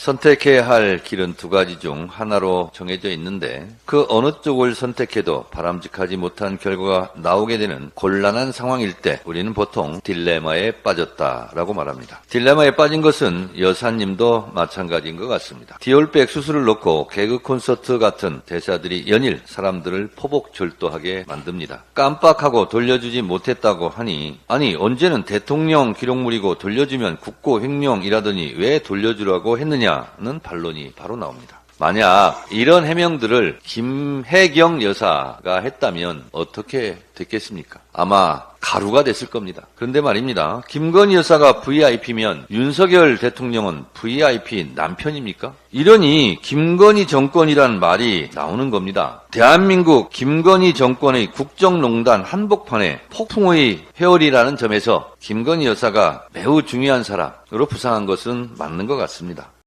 선택해야 할 길은 두 가지 중 하나로 정해져 있는데 그 어느 쪽을 선택해도 바람직하지 못한 결과가 나오게 되는 곤란한 상황일 때 우리는 보통 딜레마에 빠졌다라고 말합니다. 딜레마에 빠진 것은 여사님도 마찬가지인 것 같습니다. 디올백 수술을 놓고 개그 콘서트 같은 대사들이 연일 사람들을 포복절도하게 만듭니다. 깜빡하고 돌려주지 못했다고 하니 아니 언제는 대통령 기록물이고 돌려주면 국고 횡령이라더니 왜 돌려주라고 했느냐 는 반론이 바로 나옵니다. 만약 이런 해명들을 김혜경 여사가 했다면 어떻게 됐겠습니까? 아마 가루가 됐을 겁니다. 그런데 말입니다. 김건희 여사가 VIP면 윤석열 대통령은 VIP 남편입니까? 이러니 김건희 정권이란 말이 나오는 겁니다. 대한민국 김건희 정권의 국정농단 한복판에 폭풍의 회오리라는 점에서 김건희 여사가 매우 중요한 사람으로 부상한 것은 맞는 것 같습니다.